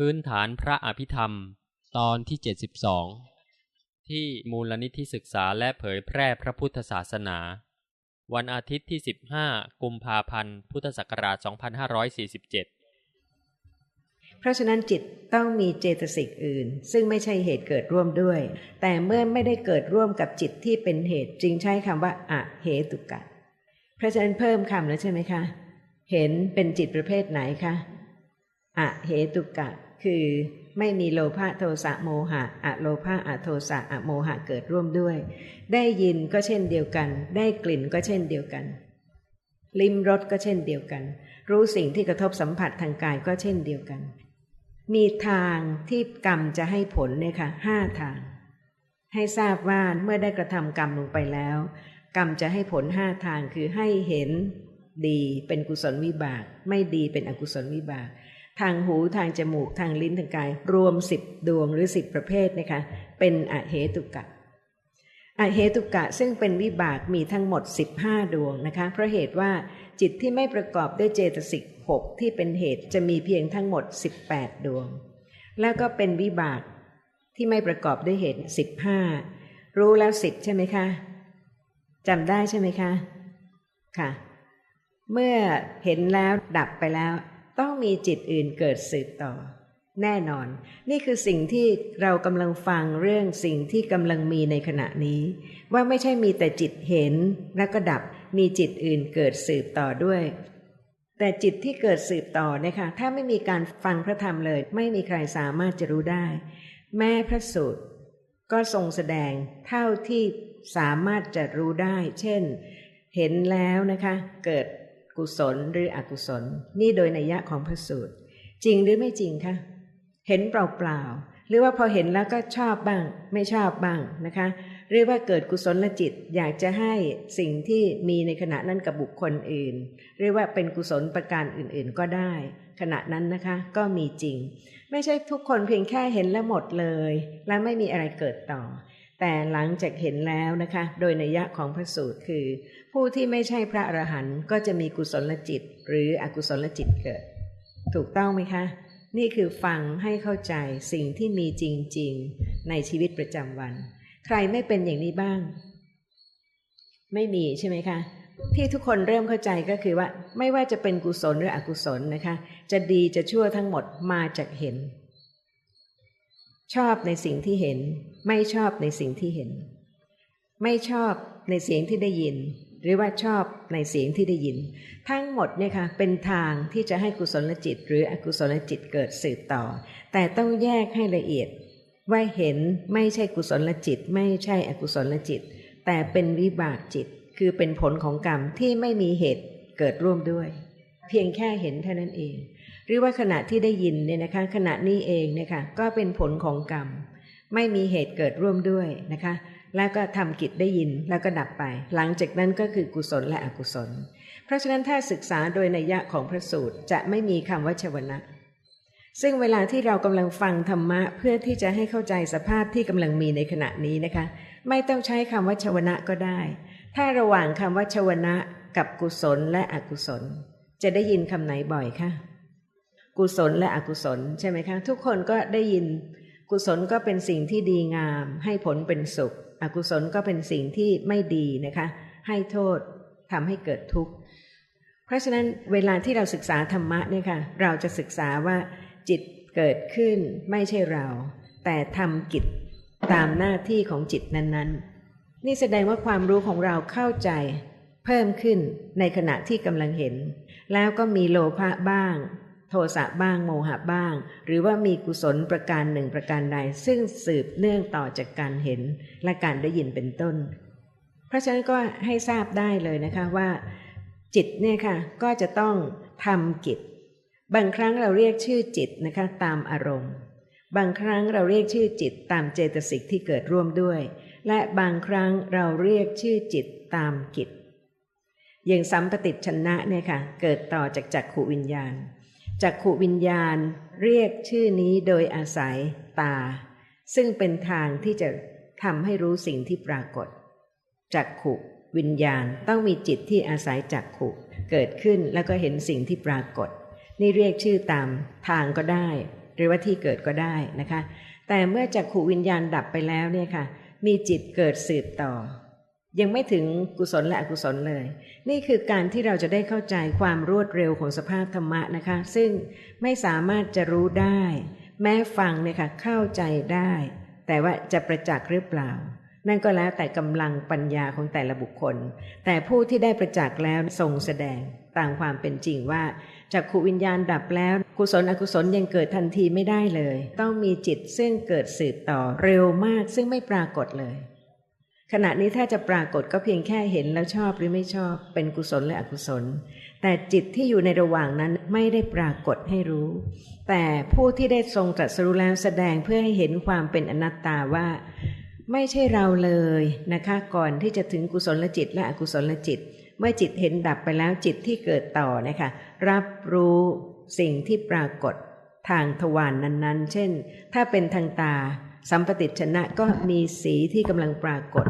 พื้นฐานพระอภิธรรม ตอนที่ 72 ที่มูลนิธิศึกษาและเผยแพร่พระพุทธศาสนา วันอาทิตย์ที่ 15 กุมภาพันธ์ พุทธศักราช 2547 เพราะฉะนั้นจิตต้องมีเจตสิกอื่น ซึ่งไม่ใช่เหตุเกิดร่วมด้วย แต่เมื่อไม่ได้เกิดร่วมกับจิตที่เป็นเหตุจึงใช้คำว่าอะเหตุกะเพราะฉะนั้นเพิ่มคำแล้วใช่ไหมคะ เห็นเป็นจิตประเภทไหนคะอะเหตุกะ คือไม่มีโลภะโทสะโมหะอะโลภะอะโทสะอะโมหะเกิดร่วมด้วย ได้ยินก็เช่นเดียวกัน ได้กลิ่นก็เช่นเดียวกัน ลิ้มรสก็เช่นเดียวกัน รู้สิ่งที่กระทบสัมผัสทางกายก็เช่นเดียวกัน มีทางที่กรรมจะให้ผลเนี่ยค่ะห้าทาง ให้ทราบว่าเมื่อได้กระทำกรรมลงไปแล้ว กรรมจะให้ผลห้าทางคือให้เห็นดีเป็นกุศลวิบาก ไม่ดีเป็นอกุศลวิบาก ทางหูทางจมูกทางลิ้นทางกาย รวมสิบดวงหรือสิบประเภทนะคะเป็นอเหตุกะอเหตุกะซึ่งเป็นวิบากมีทั้งหมด 15 ดวงนะคะเพราะเหตุว่าจิตที่ไม่ประกอบด้วยเจตสิก6ที่เป็นเหตุจะมีเพียงทั้งหมด 18 ดวง แล้วก็เป็นวิบากที่ไม่ประกอบด้วยเหตุ 15 รู้แล้วสิบใช่ไหมคะจำได้ใช่ไหมคะค่ะ เมื่อเห็นแล้วดับไปแล้ว ต้องมีจิตอื่นเกิดสืบต่อ แน่นอน นี่คือสิ่งที่เรากำลังฟังเรื่องสิ่งที่กำลังมีในขณะนี้ ว่าไม่ใช่มีแต่จิตเห็นแล้วก็ดับมีจิตอื่นเกิดสืบต่อด้วย แต่จิตที่เกิดสืบต่อนี่คะถ้าไม่มีการฟังพระธรรมเลย ไม่มีใครสามารถจะรู้ได้ แม่พระสูตร ก็ทรงแสดงเท่าที่สามารถจะรู้ได้ เช่น เห็นแล้วนะคะ เกิด กุศลหรืออกุศล นี่โดยนัยยะของพระสูตร จริงหรือไม่จริงคะเห็นเปล่าๆหรือว่าพอเห็นแล้วก็ชอบบ้าง ไม่ชอบบ้างนะคะหรือว่าเกิดกุศลจิตอยากจะให้สิ่งที่มีในขณะนั้นกับบุคคลอื่น หรือว่าเป็นกุศลประการอื่นๆก็ได้ ขณะนั้นนะคะก็มีจริง ไม่ใช่ทุกคนเพียงแค่เห็นแล้วหมดเลย และไม่มีอะไรเกิดต่อ แต่หลังจากเห็นแล้วนะคะ โดยนัยยะของพระสูตรคือ ผู้ที่ไม่ใช่พระอรหันต์ก็จะมีกุศลจิต หรืออกุศลจิตเกิด ถูกต้องไหมคะ นี่คือฟังให้เข้าใจสิ่งที่มีจริง ๆ ในชีวิตประจำวัน ใครไม่เป็นอย่างนี้บ้าง ไม่มีใช่ไหมคะ ที่ทุกคนเริ่มเข้าใจก็คือว่า ไม่ว่าจะเป็นกุศลหรืออกุศลนะคะ จะดีจะชั่วทั้งหมดมาจากเห็น ชอบในสิ่งที่เห็น ไม่ชอบในสิ่งที่เห็น ไม่ชอบในเสียงที่ได้ยิน หรือว่าชอบในเสียงที่ได้ยิน ทั้งหมดเนี่ยค่ะเป็นทางที่จะให้กุศลจิต หรืออกุศลจิตเกิดสืบต่อ แต่ต้องแยกให้ละเอียด ว่าเห็นไม่ใช่กุศลจิต ไม่ใช่อกุศลจิต แต่เป็นวิบากจิต คือเป็นผลของกรรมที่ไม่มีเหตุเกิดร่วมด้วย เพียงแค่เห็นเท่านั้นเอง หรือว่าขณะที่ได้ยินเนี่ยนะคะขณะนี้เองเนี่ยค่ะก็เป็นผลของกรรม ไม่มีเหตุเกิดร่วมด้วยนะคะ แล้วก็ทำกิจได้ยินแล้วก็ดับไป หลังจากนั้นก็คือกุศลและอกุศล เพราะฉะนั้นถ้าศึกษาโดยนัยยะของพระสูตรจะไม่มีคำว่าชวนะซึ่งเวลาที่เรากำลังฟังธรรมะเพื่อที่จะให้เข้าใจสภาพที่กำลังมีในขณะนี้นะคะ ไม่ต้องใช้คำว่าชวนะก็ได้ ถ้าระหว่างคำว่าชวนะกับกุศลและอกุศล จะได้ยินคำไหนบ่อยคะ กุศลและอกุศลใช่ไหมคะทุกคนก็ได้ยิน กุศลก็เป็นสิ่งที่ดีงาม ให้ผลเป็นสุข อกุศลก็เป็นสิ่งที่ไม่ดีนะคะ ให้โทษทำให้เกิดทุกข์ เพราะฉะนั้นเวลาที่เราศึกษาธรรมะเนี่ยค่ะเราจะศึกษาว่าจิตเกิดขึ้นไม่ใช่เรา แต่ทำกิจตามหน้าที่ของจิตนั้นๆ นี่แสดงว่าความรู้ของเราเข้าใจ เพิ่มขึ้นในขณะที่กำลังเห็น แล้วก็มีโลภะบ้าง โทสะบ้างโมหะบ้าง หรือว่ามีกุศลประการหนึ่งประการใด ซึ่งสืบเนื่องต่อจากการเห็นและการได้ยินเป็นต้น เพราะฉะนั้นก็ให้ทราบได้เลยนะคะว่า จิตเนี่ยค่ะก็จะต้องทำกิจ บางครั้งเราเรียกชื่อจิตนะคะตามอารมณ์ บางครั้งเราเรียกชื่อจิตตามเจตสิกที่เกิดร่วมด้วย และบางครั้งเราเรียกชื่อจิตตามกิจอย่างสัมปติชนะเนี่ยค่ะเกิดต่อจากจักขูวิญญาณ จักขวิญญาณเรียกชื่อนี้โดยอาศัยตา ซึ่งเป็นทางที่จะทำให้รู้สิ่งที่ปรากฏ จักขุวิญญาณต้องมีจิตที่อาศัยจักขุเกิดขึ้นแล้วก็เห็นสิ่งที่ปรากฏ นี่เรียกชื่อตามทางก็ได้ หรือว่าที่เกิดก็ได้นะคะ แต่เมื่อจักขูวิญญาณดับไปแล้วเนี่ยค่ะ มีจิตเกิดสืบต่อ ยังไม่ถึงกุศลและอกุศลเลย นี่คือการที่เราจะได้เข้าใจความรวดเร็วของสภาพธรรมะนะคะ ซึ่งไม่สามารถจะรู้ได้ แม้ฟังเนี่ยค่ะเข้าใจได้ แต่ว่าจะประจักษ์หรือเปล่า นั่นก็แล้วแต่กำลังปัญญาของแต่ละบุคคล แต่ผู้ที่ได้ประจักษ์แล้วทรงแสดงตามความเป็นจริงว่าจากขูวิญญาณดับแล้ว กุศลอกุศลยังเกิดทันทีไม่ได้เลย ต้องมีจิตซึ่งเกิดสืบต่อเร็วมากซึ่งไม่ปรากฏเลย ขณะนี้ถ้าจะปรากฏก็เพียงแค่เห็นแล้วชอบหรือไม่ชอบเป็นกุศลและอกุศล แต่จิตที่อยู่ในระหว่างนั้นไม่ได้ปรากฏให้รู้ แต่ผู้ที่ได้ทรงตรัสรู้แล้วแสดงเพื่อให้เห็นความเป็นอนัตตาว่า ไม่ใช่เราเลยนะคะ ก่อนที่จะถึงกุศลจิตและอกุศลจิต เมื่อจิตเห็นดับไปแล้วจิตที่เกิดต่อนะคะรับรู้สิ่งที่ปรากฏทางทวารนนั้นๆ เช่น ถ้าเป็นทางตา สัมปติชนะก็มีสีที่กำลังปรากฏ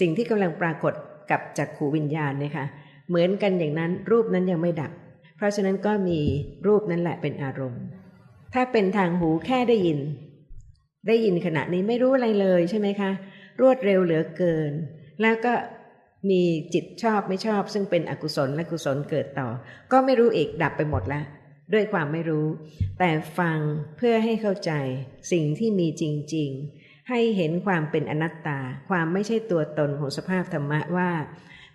สิ่งที่กำลังปรากฏกับจักขูวิญญาณนะคะเหมือนกันอย่างนั้นรูปนั้นยังไม่ดับ เพราะฉะนั้นก็มีรูปนั้นแหละเป็นอารมณ์ ถ้าเป็นทางหูแค่ได้ยิน ได้ยินขณะนี้ไม่รู้อะไรเลยใช่ไหมคะรวดเร็วเหลือเกิน แล้วก็มีจิตชอบไม่ชอบ ซึ่งเป็นอกุศลและกุศลเกิดต่อ ก็ไม่รู้อีกดับไปหมดแล้ว ด้วยความไม่รู้ แต่ฟังเพื่อให้เข้าใจสิ่งที่มีจริง ๆ ให้เห็นความเป็นอนัตตา ความไม่ใช่ตัวตนของสภาพธรรมะว่า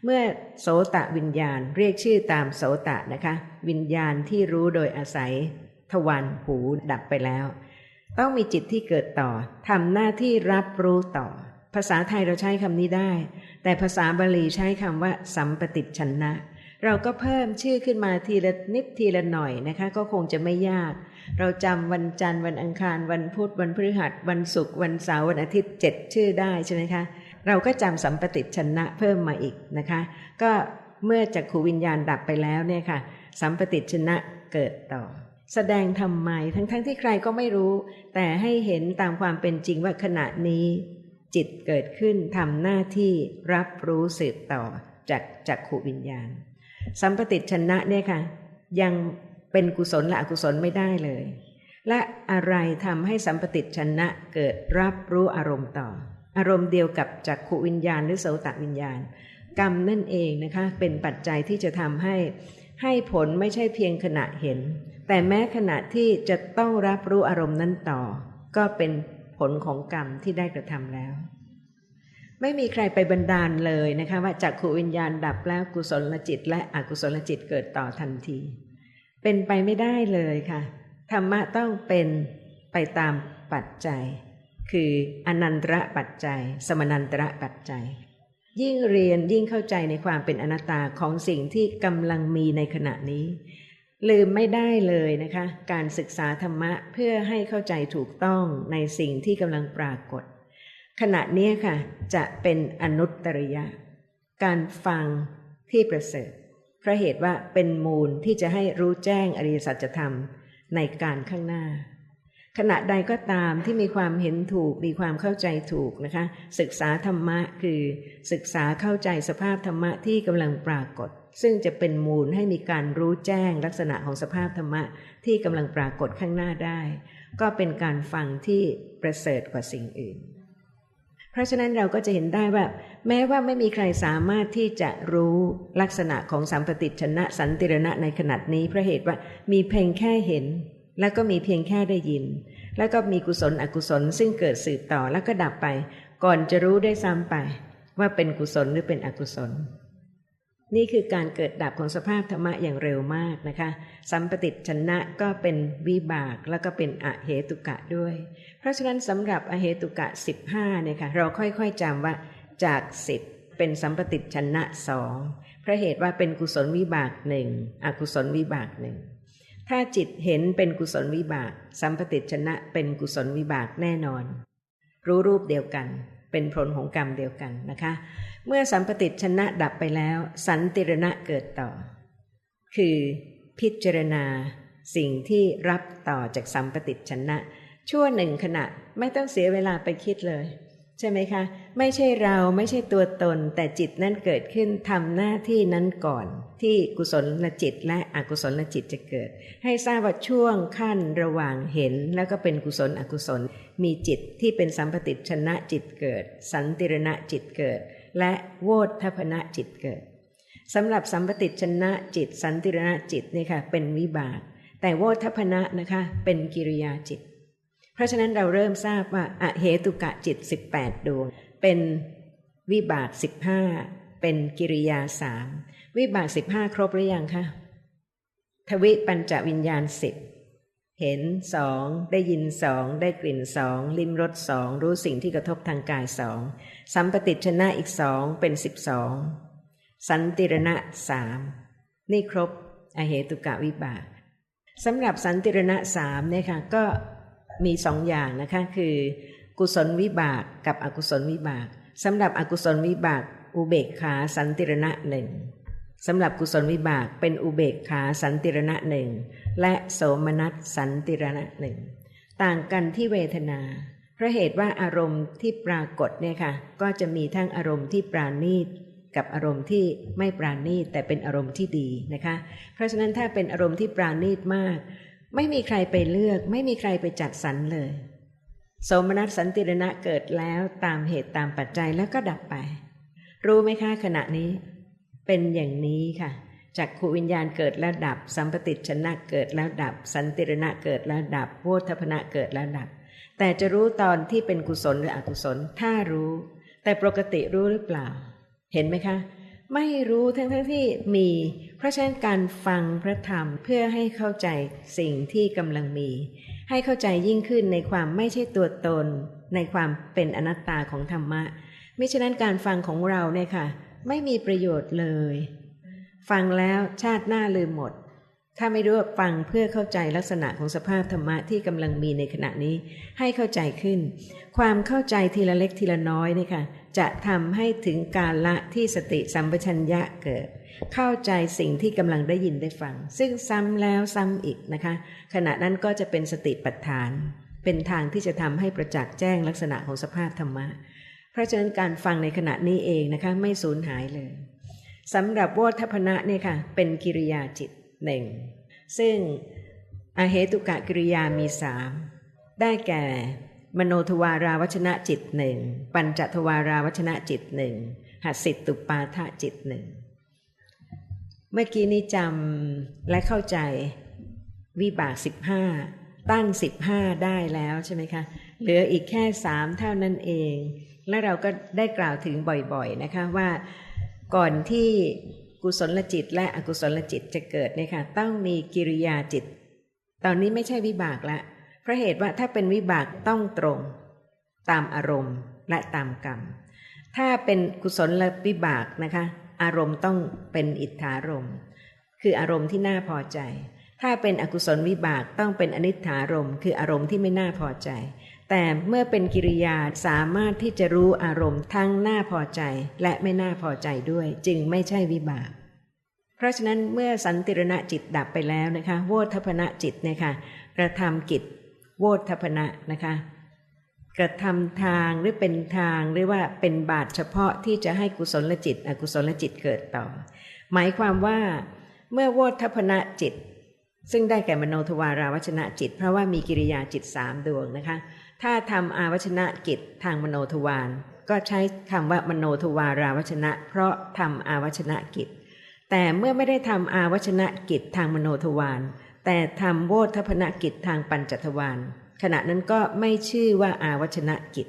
เมื่อโสตะวิญญาณเรียกชื่อตามโสตะนะคะ วิญญาณที่รู้โดยอาศัย ทวารหูดับไปแล้ว ต้องมีจิตที่เกิดต่อทำหน้าที่รับรู้ต่อ ภาษาไทยเราใช้คำนี้ได้ แต่ภาษาบาลีใช้คำว่า สัมปติชนะ เราก็เพิ่มชื่อขึ้นมาทีละนิดทีละหน่อยนะคะ ก็คงจะไม่ยาก เราจำวันจันทร์วันอังคาร วันพุธวันพฤหัส วันศุกร์วันเสาร์วันอาทิตย์เจ็ดชื่อได้ใช่ไหมคะเราก็จำสัมปติชนะเพิ่มมาอีกนะคะ ก็เมื่อจักขูวิญญาณดับไปแล้วเนี่ยค่ะ สัมปติชนะเกิดต่อ แสดงทำไมทั้งๆทที่ใครก็ไม่รู้ แต่ให้เห็นตามความเป็นจริงว่าขณะนี้ จิตเกิดขึ้นทำหน้าที่รับรู้สืบต่อจากจักขูวิญญาณ สัมปติชนะเนี่ยค่ะ ยังเป็นกุศลและอกุศลไม่ได้เลย และอะไรทำให้สัมปติชนะเกิดรับรู้อารมณ์ต่อ อารมณ์เดียวกับจักขูวิญญาณหรือโสตวิญญาณ กรรมนั่นเองนะคะ เป็นปัจจัยที่จะทำให้ให้ผลไม่ใช่เพียงขณะเห็น แต่แม้ขณะที่จะต้องรับรู้อารมณ์นั้นต่อ ก็เป็นผลของกรรมที่ได้กระทำแล้ว ไม่มีใครไปบันดาลเลยนะคะว่าจักขูวิญญาณดับแล้วกุศลจิต และอกุศลจิตเกิดต่อทันที เป็นไปไม่ได้เลยค่ะธรรมะต้องเป็นไปตามปัจจัย คืออนันตระปัจจัย สมนันตระปัจจัย ยิ่งเรียนยิ่งเข้าใจในความเป็นอนัตตาของสิ่งที่กำลังมีในขณะนี้ ลืมไม่ได้เลยนะคะ การศึกษาธรรมะเพื่อให้เข้าใจถูกต้องในสิ่งที่กำลังปรากฏ ขณะนี้ค่ะ จะเป็นอนุตตริยะ การฟังที่ประเสริฐเพราะเหตุว่าเป็นมูลที่จะให้รู้แจ้งอริยสัจธรรมในการข้างหน้า ขณะใดก็ตามที่มีความเห็นถูกมีความเข้าใจถูกนะคะ ศึกษาธรรมะคือ ศึกษาเข้าใจสภาพธรรมะที่กำลังปรากฏ ซึ่งจะเป็นมูลให้มีการรู้แจ้งลักษณะของสภาพธรรมะที่กำลังปรากฏข้างหน้าได้ ก็เป็นการฟังที่ประเสริฐกว่าสิ่งอื่น เพราะฉะนั้นเราก็จะเห็นได้ว่า แม้ว่าไม่มีใครสามารถที่จะรู้ลักษณะของสัมปติชนะสันติรณะในขณะนี้เพราะเหตุว่ามีเพียงแค่เห็น แล้วก็มีเพียงแค่ได้ยิน แล้วก็มีกุศลอกุศลซึ่งเกิดสืบต่อแล้วก็ดับไป ก่อนจะรู้ได้ซ้ำไป ว่าเป็นกุศลหรือเป็นอกุศล นี่คือการเกิดดับของสภาพธรรมะอย่างเร็วมากนะคะ สัมปติชนะก็เป็นวิบากแล้วก็เป็นอเหตุกะด้วย เพราะฉะนั้นสำหรับอเหตุกะสิบห้าเนี่ยค่ะเราค่อยๆจำว่าจากสิบเป็นสัมปติชนะสองเพราะเหตุว่าเป็นกุศลวิบากหนึ่งอกุศลวิบากหนึ่งถ้าจิตเห็นเป็นกุศลวิบาก สัมปติชนะเป็นกุศลวิบากแน่นอน รู้รูปเดียวกัน เป็นผลของกรรมเดียวกันนะคะ เมื่อสัมปติชนะดับไปแล้ว สันติรณะเกิดต่อ คือพิจารณาสิ่งที่รับต่อจากสัมปติชนะ ชั่วหนึ่งขณะไม่ต้องเสียเวลาไปคิดเลย ใช่ไหมคะ ไม่ใช่เราไม่ใช่ตัวตน แต่จิตนั้นเกิดขึ้นทำหน้าที่นั้นก่อน ที่กุศลลจิตและอกุศลลจิตจะเกิด ให้ทราบว่าช่วงขั้นระหว่างเห็น แล้วก็เป็นกุศลอกุศล มีจิตที่เป็นสัมปติชนะจิตเกิด สันติรณะจิตเกิด และโวทัพนะจิตเกิดสำหรับสัมปติชนะจิต สันติรณะจิตนี่ค่ะเป็นวิบาก แต่โวทัพนะนะคะเป็นกิริยาจิต เพราะฉะนั้นเราเริ่มทราบว่าอเหตุกะจิต 18 ดวง เป็นวิบาก 15 เป็นกิริยาสามวิบาก 15 ครบหรือยังคะทวิปัญจวิญญาณสิบ เห็นสองได้ยินสองได้กลิ่นสองลิ้มรสสองรู้สิ่งที่กระทบทางกายสองสัมปติชนะอีกสองเป็นสิบสองสันติรณะสามนี่ครบอเหตุกะวิบากสำหรับสันติรณะสามเนี่ยค่ะก็มีสองอย่างนะคะคือ กุศลวิบากกับอกุศลวิบากสำหรับอกุศลวิบากอุเบกขาสันติรณะหนึ่ง สำหรับกุศลวิบากเป็นอุเบกขาสันติรณะหนึ่งและโสมนัสสันติรณะหนึ่งต่างกันที่เวทนาเพราะเหตุว่าอารมณ์ที่ปรากฏเนี่ยค่ะ ก็จะมีทั้งอารมณ์ที่ปราณีตกับอารมณ์ที่ไม่ปราณีตแต่เป็นอารมณ์ที่ดีนะคะ เพราะฉะนั้นถ้าเป็นอารมณ์ที่ปราณีตมาก ไม่มีใครไปเลือก ไม่มีใครไปจัดสรรเลยสมนัตสันติรณะเกิดแล้วตามเหตุตามปัจจัยแล้วก็ดับไป รู้ไหมคะขณะนี้ เป็นอย่างนี้ค่ะจากขูวิญญาณเกิดแล้วดับ สัมปติชนะเกิดแล้วดับ สันติรณะเกิดแล้วดับโวทัพนะเกิดแล้วดับ แต่จะรู้ตอนที่เป็นกุศลหรืออกุศลถ้ารู้ แต่ปกติรู้หรือเปล่า เห็นไหมคะ ไม่รู้ทั้งทั้งที่มี เพราะฉะนั้นการฟังพระธรรมเพื่อให้เข้าใจสิ่งที่กำลังมี ให้เข้าใจยิ่งขึ้นในความไม่ใช่ตัวตน ในความเป็นอนัตตาของธรรมะ ไมิฉะนั้นการฟังของเราเนี่ยค่ะ ไม่มีประโยชน์เลย ฟังแล้วชาติหน้าลืมหมด ถ้าไม่รู้ฟังเพื่อเข้าใจลักษณะของสภาพธรรมะที่กำลังมีในขณะนี้ให้เข้าใจขึ้น ความเข้าใจทีละเล็กทีละน้อยนี่ค่ะจะทำให้ถึงการละที่สติสัมปชัญญะเกิด เข้าใจสิ่งที่กำลังได้ยินได้ฟัง ซึ่งซ้ำแล้วซ้ำอีกนะคะ ขณะนั้นก็จะเป็นสติปัฏฐาน เป็นทางที่จะทำให้ประจักษ์แจ้งลักษณะของสภาพธรรมะ เพราะฉะนั้นการฟังในขณะนี้เองนะคะไม่สูญหายเลยสำหรับโวทัพนะเนี่ยค่ะเป็นกิริยาจิตหนึ่งซึ่งอาเหตุกะกิริยามีสามได้แก่ มโนทวาราวชนะจิตหนึ่งปัญจทวาราวชนะจิตหนึ่งหัสิตุปาทะจิตหนึ่งเมื่อกี้นี้จำและเข้าใจวิบากสิบห้าตั้งสิบห้าได้แล้วใช่ไหมคะ เหลืออีกแค่สามเท่านั้นเอง และเราก็ได้กล่าวถึงบ่อยๆนะคะว่าก่อนที่กุศลจิตและอกุศลจิตจะเกิดเนี่ยค่ะต้องมีกิริยาจิต ตอนนี้ไม่ใช่วิบากละเพราะเหตุว่าถ้าเป็นวิบากต้องตรง ตามอารมณ์และตามกรรม ถ้าเป็นกุศลและวิบากนะคะ อารมณ์ต้องเป็นอิทธารมคืออารมณ์ที่น่าพอใจ ถ้าเป็นอกุศลวิบากต้องเป็นอนิถารมคืออารมณ์ที่ไม่น่าพอใจ แต่เมื่อเป็นกิริยาสามารถที่จะรู้อารมณ์ทั้งน่าพอใจและไม่น่าพอใจด้วย จึงไม่ใช่วิบาก เพราะฉะนั้นเมื่อสันติรณะจิตดับไปแล้วนะคะโวทัพนะจิตนะคะกระทำกิจ โวทัพนะนะคะกระทำทางหรือเป็นทางหรือว่าเป็นบาทเฉพาะที่จะให้กุศลจิต อกุศลจิตเกิดต่อ หมายความว่า เมื่อโวทัพนะจิต ซึ่งได้แก่มโนทวาราวัชนะจิต เพราะว่ามีกิริยาจิตสามดวงนะคะ ถ้าทำอาวัชนะกิจทางมโนทวารก็ใช้คำว่ามโนทวาราวัชนะ เพราะทำอาวัชนะกิจ แต่เมื่อไม่ได้ทำอาวัชนะกิจทางมโนทวารแต่ทำโวทัพนกิจทางปัญจทวารขณะนั้นก็ไม่ชื่อว่าอาวัชนะกิจ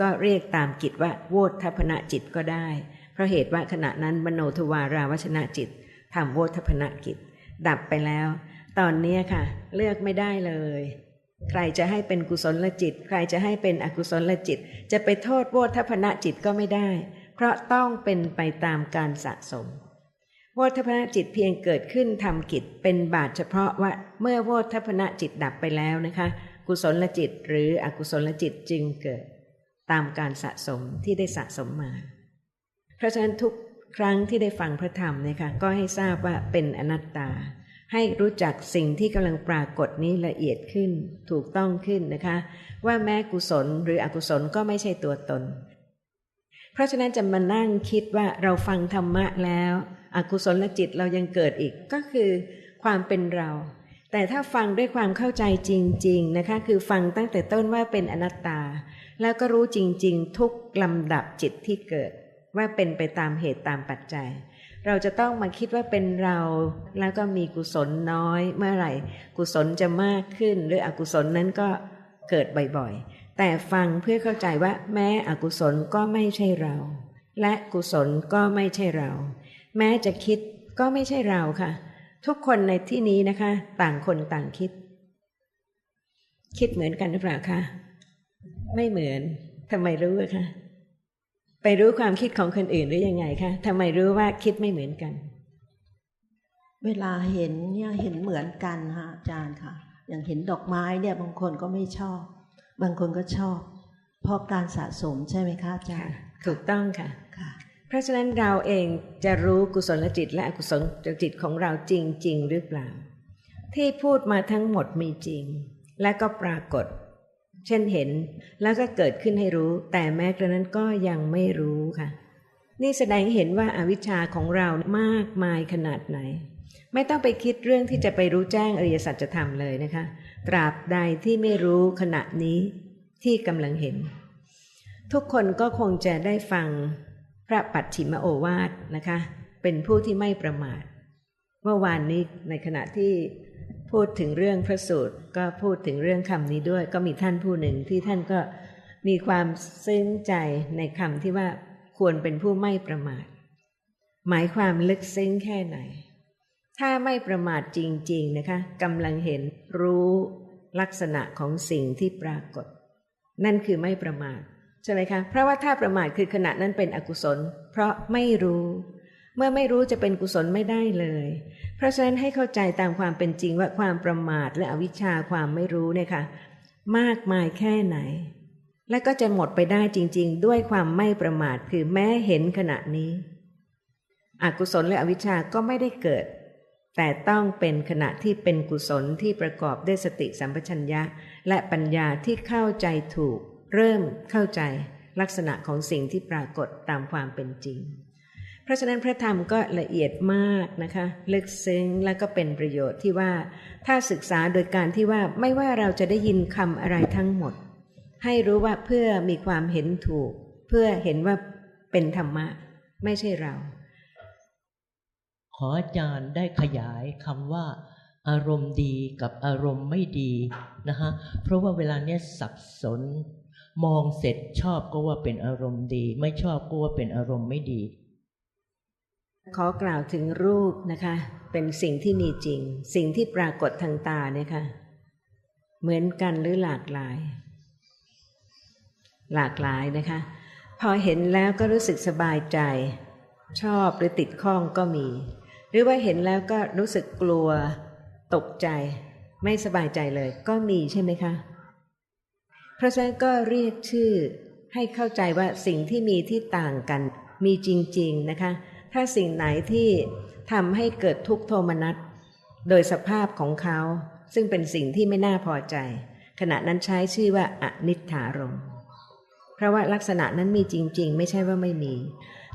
ก็เรียกตามกิจว่าโวทัพนจิตก็ได้ เพราะเหตุว่าขณะนั้นมโนทวาราวัชนะจิตทำโวทัพนกิจ ดับไปแล้ว ตอนนี้ค่ะ เลือกไม่ได้เลย ใครจะให้เป็นกุศลจิต ใครจะให้เป็นอกุศลจิต จะไปโทษโวทัพนจิตก็ไม่ได้ เพราะต้องเป็นไปตามการสะสมโวทัพนะจิตเพียงเกิดขึ้นทำกิจเป็นบาทเฉพาะว่าเมื่อโวทัพนะจิตดับไปแล้วนะคะ กุศลจิตหรืออกุศลจิตจึงเกิดตามการสะสมที่ได้สะสมมา เพราะฉะนั้นทุกครั้งที่ได้ฟังพระธรรมนะคะก็ให้ทราบว่าเป็นอนัตตา ให้รู้จักสิ่งที่กำลังปรากฏนี้ละเอียดขึ้น ถูกต้องขึ้นนะคะ ว่าแม้กุศลหรืออกุศลก็ไม่ใช่ตัวตน เพราะฉะนั้นจะมานั่งคิดว่าเราฟังธรรมะแล้ว อกุศลจิตเรายังเกิดอีกก็คือความเป็นเรา แต่ถ้าฟังด้วยความเข้าใจจริง ๆนะคะ คือฟังตั้งแต่ต้นว่าเป็นอนัตตา แล้วก็รู้จริง ๆ ทุกลำดับจิตที่เกิด ว่าเป็นไปตามเหตุตามปัจจัย เราจะต้องมาคิดว่าเป็นเรา แล้วก็มีกุศลน้อยเมื่อไหร่ กุศลจะมากขึ้น หรืออกุศลนั้นก็เกิดบ่อยๆ แต่ฟังเพื่อเข้าใจว่า แม้อกุศลก็ไม่ใช่เรา และกุศลก็ไม่ใช่เรา แม้จะคิดก็ไม่ใช่เราค่ะ ทุกคนในที่นี้นะคะ ต่างคนต่างคิด คิดเหมือนกันหรือเปล่าคะไม่เหมือนทำไมรู้อะคะ ไปรู้ความคิดของคนอื่นหรือยังไงคะทำไมรู้ว่าคิดไม่เหมือนกัน เวลาเห็นเนี่ยเห็นเหมือนกันฮะอาจารย์ค่ะ อย่างเห็นดอกไม้เนี่ยบางคนก็ไม่ชอบ บางคนก็ชอบ เพราะการสะสมใช่ไหมคะอาจารย์ถูกต้องค่ะค่ะเพราะฉะนั้นเราเองจะรู้กุศลจิตและอกุศลจิตของเราจริงๆหรือเปล่า ที่พูดมาทั้งหมดมีจริง และก็ปรากฏ เช่นเห็นแล้วก็เกิดขึ้นให้รู้ แต่แม้กระนั้นก็ยังไม่รู้ค่ะ นี่แสดงเห็นว่าอาวิชชาของเรามากมายขนาดไหน ไม่ต้องไปคิดเรื่องที่จะไปรู้แจ้งอริยสัจธรรมเลยนะคะ ตราบใดที่ไม่รู้ขณะนี้ที่กำลังเห็น ทุกคนก็คงจะได้ฟังพระปัจฉิมโอวาทนะคะ เป็นผู้ที่ไม่ประมาทเมื่อวานนี้ในขณะที่ พูดถึงเรื่องพระสูตรก็พูดถึงเรื่องคำนี้ด้วย ก็มีท่านผู้หนึ่งที่ท่านก็มีความซึ้งใจในคำที่ว่าควรเป็นผู้ไม่ประมาท หมายความลึกซึ้งแค่ไหน ถ้าไม่ประมาทจริง ๆนะคะกำลังเห็นรู้ลักษณะของสิ่งที่ปรากฏ นั่นคือไม่ประมาทใช่ไหมคะเพราะว่าถ้าประมาทคือขณะนั้นเป็นอกุศล เพราะไม่รู้ เมื่อไม่รู้จะเป็นกุศลไม่ได้เลย เพราะฉะนั้นให้เข้าใจตามความเป็นจริงว่าความประมาทและอวิชชาความไม่รู้เนี่ยค่ะ มากมายแค่ไหน และก็จะหมดไปได้จริง ๆ ด้วยความไม่ประมาทคือแม้เห็นขณะนี้อกุศลและอวิชชาก็ไม่ได้เกิด แต่ต้องเป็นขณะที่เป็นกุศลที่ประกอบด้วยสติสัมปชัญญะ และปัญญาที่เข้าใจถูก เริ่มเข้าใจลักษณะของสิ่งที่ปรากฏตามความเป็นจริง ราะฉะนั้นพระธรรมก็ละเอียดมากนะคะลึกซึ้งและก็เป็นประโยชน์ที่ว่าถ้าศึกษาโดยการที่ว่าไม่ว่าเราจะได้ยินคำอะไรทั้งหมด ให้รู้ว่าเพื่อมีความเห็นถูก เพื่อเห็นว่าเป็นธรรมะ ไม่ใช่เรา ขออาจารย์ได้ขยายคำว่า อารมณ์ดีกับอารมณ์ไม่ดีนะคะเพราะว่าเวลาเนี้ยสับสน มองเสร็จชอบก็ว่าเป็นอารมณ์ดี ไม่ชอบก็ว่าเป็นอารมณ์ไม่ดี ขอกล่าวถึงรูปนะคะ เป็นสิ่งที่มีจริง สิ่งที่ปรากฏทางตาเนี่ยค่ะ เหมือนกันหรือหลากหลาย หลากหลายนะคะ พอเห็นแล้วก็รู้สึกสบายใจ ชอบหรือติดข้องก็มี หรือว่าเห็นแล้วก็รู้สึกกลัว ตกใจ ไม่สบายใจเลย ก็มีใช่ไหมคะเพราะฉะนั้นก็เรียกชื่อให้เข้าใจว่าสิ่งที่มีที่ต่างกัน มีจริง ๆนะคะ ถ้าสิ่งไหนที่ทำให้เกิดทุกโทมนัสโดยสภาพของเขา ซึ่งเป็นสิ่งที่ไม่น่าพอใจ ขณะนั้นใช้ชื่อว่าอนิถารมเพราะว่าลักษณะนั้นมีจริง ๆ ไม่ใช่ว่าไม่มี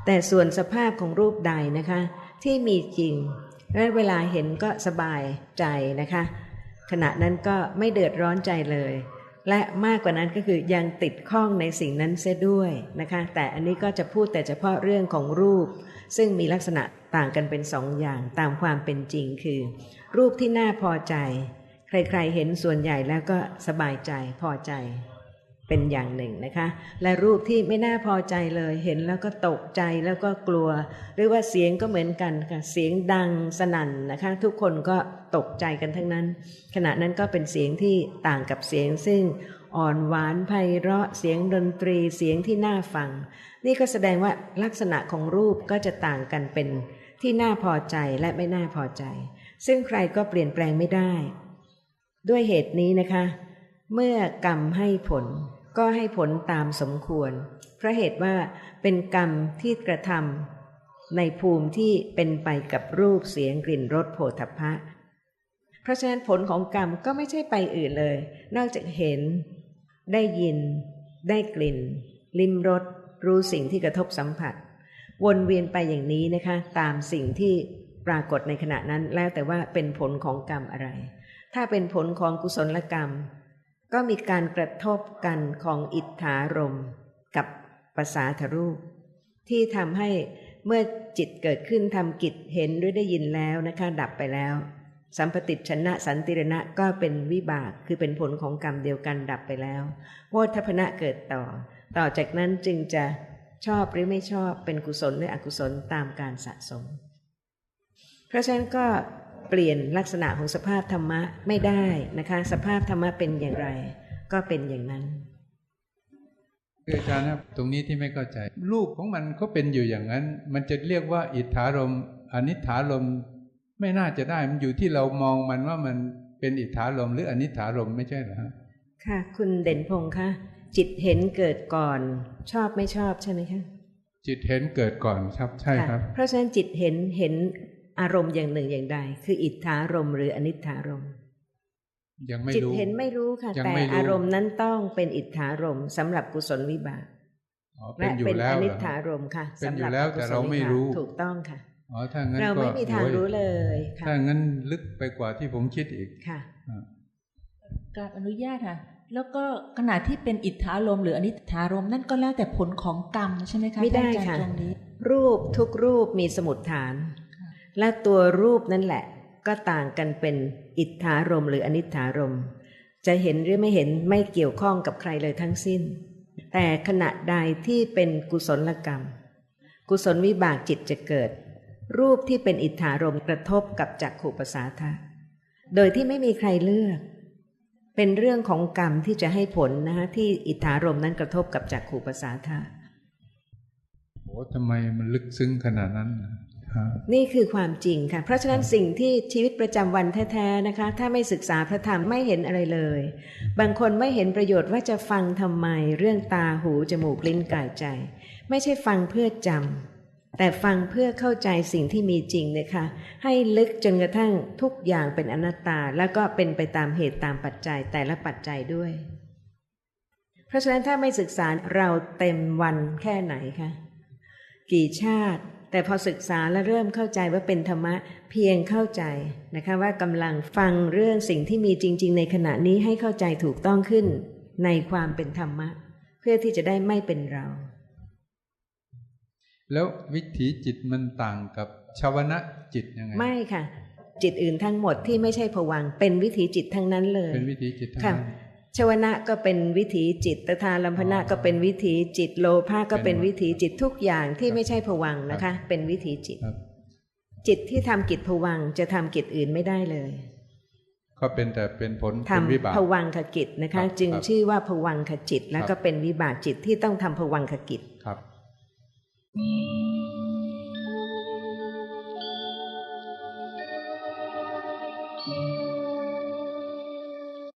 แต่ส่วนสภาพของรูปใดนะคะ ที่มีจริงและเวลาเห็นก็สบายใจนะคะ ขณะนั้นก็ไม่เดือดร้อนใจเลย และมากกว่านั้นก็คือยังติดข้องในสิ่งนั้นเสียด้วยนะคะ แต่อันนี้ก็จะพูดแต่เฉพาะเรื่องของรูป ซึ่งมีลักษณะต่างกันเป็นสองอย่างตามความเป็นจริงคือ รูปที่น่าพอใจ ใครๆเห็นส่วนใหญ่แล้วก็สบายใจพอใจ เป็นอย่างหนึ่งนะคะ และรูปที่ไม่น่าพอใจเลย เห็นแล้วก็ตกใจแล้วก็กลัว หรือว่าเสียงก็เหมือนกันค่ะ เสียงดังสนั่นนะคะ ทุกคนก็ตกใจกันทั้งนั้น ขณะนั้นก็เป็นเสียงที่ต่างกับเสียงซึ่งอ่อนหวานไพเราะเสียงดนตรีเสียงที่น่าฟัง นี่ก็แสดงว่าลักษณะของรูปก็จะต่างกันเป็นที่น่าพอใจและไม่น่าพอใจ ซึ่งใครก็เปลี่ยนแปลงไม่ได้ ด้วยเหตุนี้นะคะ เมื่อกรรมให้ผลก็ให้ผลตามสมควร เพราะเหตุว่าเป็นกรรมที่กระทำในภูมิที่เป็นไปกับรูปเสียงกลิ่นรสโผฏฐะเพราะฉะนั้นผลของกรรมก็ไม่ใช่ไปอื่นเลย นอกจากเห็น ได้ยิน ได้กลิ่น ลิ้มรสรู้สิ่งที่กระทบสัมผัส วนเวียนไปอย่างนี้นะคะ ตามสิ่งที่ปรากฏในขณะนั้นแล้วแต่ว่าเป็นผลของกรรมอะไร ถ้าเป็นผลของกุศลกรรม ก็มีการกระทบกันของอิทธารมกับภาษาทรูป ที่ทำให้เมื่อจิตเกิดขึ้นทำกิจเห็นหรือได้ยินแล้วนะคะดับไปแล้ว สัมปติชนะสันติรณะก็เป็นวิบากคือเป็นผลของกรรมเดียวกันดับไปแล้วโวทัพนะเกิดต่อ ต่อจากนั้นจึงจะชอบหรือไม่ชอบเป็นกุศลหรืออกุศลตามการสะสม เพราะฉะนั้นก็ เปลี่ยนลักษณะของสภาพธรรมะไม่ได้นะคะ สภาพธรรมะเป็นอย่างไร ก็เป็นอย่างนั้นคืออาจารย์ครับตรงนี้ที่ไม่เข้าใจ รูปของมันก็เป็นอยู่อย่างนั้น มันจะเรียกว่าอิทธารมณ์อนิถารมณ์ไม่น่าจะได้มันอยู่ที่เรามองมันว่ามันเป็นอิทธารมณ์หรืออนิถารมณ์ไม่ใช่เหรอฮะค่ะ คุณเด่นพงษ์คะจิตเห็นเกิดก่อน ชอบไม่ชอบใช่ไหมคะจิตเห็นเกิดก่อนครับใช่ครับะเพราะฉะนั้นจิตเห็นเห็น อารมณ์อย่างหนึ่งอย่างใด คืออิทธารมณ์หรืออนิถารมณ์ยังไม่จิตรู้เห็นไม่รู้ค่ะยังแต่ไม่รู้อารมณ์นั้นต้องเป็นอิทธารมณ์สำหรับกุศลวิบากอ๋อเป็และนอยู่เป็นแล้อวเหนิรจอฐารมณ์ค่ะเป็นสำอหยู่รับแล้วอกุแต่ศลเราไม่วิบกรู้ถูกต้องค่ะอ๋อถ้างั้นเราก็ไม่มีทางโอ้ยรู้เลยค่ะถ้างั้นลึกไปกว่าที่ผมคิดอีกค่ะอะกราบอนุญาตค่ะ แล้วก็ขณะที่เป็นอิทธารมณ์หรืออนิจฐารมณ์นั่นก็แล้วแต่ผลของกรรมใช่ไหมคะไม่ได้ท่านอาจารย์ค่ะตรงนี้รูปทุกรูปมีสมุดฐานค่ะ และตัวรูปนั่นแหละ ก็ต่างกันเป็นอิทธารมหรืออนิจฐารม จะเห็นหรือไม่เห็นไม่เกี่ยวข้องกับใครเลยทั้งสิ้น แต่ขณะใดที่เป็นกุศลกรรม กุศลวิบากจิตจะเกิด รูปที่เป็นอิทธารมกระทบกับจักขุปสาทะโดยที่ไม่มีใครเลือก เป็นเรื่องของกรรมที่จะให้ผลนะคะที่อิทธารมนั้นกระทบกับจักขุปสาทะโอ้ทำไมมันลึกซึ้งขนาดนั้น นี่คือความจริงค่ะ เพราะฉะนั้นสิ่งที่ชีวิตประจำวันแท้ๆนะคะ ถ้าไม่ศึกษาพระธรรมไม่เห็นอะไรเลย บางคนไม่เห็นประโยชน์ว่าจะฟังทำไม เรื่องตาหูจมูกลิ้นกายใจ ไม่ใช่ฟังเพื่อจำแต่ฟังเพื่อเข้าใจสิ่งที่มีจริงนะคะ ให้ลึกจนกระทั่งทุกอย่างเป็นอนัตตา แล้วก็เป็นไปตามเหตุตามปัจจัยแต่ละปัจจัยด้วย เพราะฉะนั้นถ้าไม่ศึกษาเราเต็มวันแค่ไหนคะกี่ชาติ แต่พอศึกษาและเริ่มเข้าใจว่าเป็นธรรมะเพียงเข้าใจนะคะว่ากำลังฟังเรื่องสิ่งที่มีจริง ๆ ในขณะนี้ให้เข้าใจถูกต้องขึ้น ในความเป็นธรรมะ เพื่อที่จะได้ไม่เป็นเรา แล้ววิถีจิตมันต่างกับชาวนะจิตยังไงไม่ค่ะ จิตอื่นทั้งหมดที่ไม่ใช่ผวังค์เป็นวิถีจิตทั้งนั้นเลย เป็นวิถีจิตทั้งค่ะนั้น ชวนะก็เป็นวิถีจิตตถาลัมพนะอ๋อก็เป็นวิถีจิตโลภะก็เป็นเป็นวิถีจิตทุกอย่างที่ครับไม่ใช่ผวังค์นะคะ เป็นวิถีจิตครับจิตที่ทำกิจผวังค์จะทำกิจอื่นไม่ได้เลย ก็เป็นแต่เป็นผลทำเป็นวิบากผวังคกิจนะครัคะบจึงครับชื่อว่าผวังคจิต แล้วครัก็บเป็นวิบากจิตที่ต้องทำผวังคกิจครับมี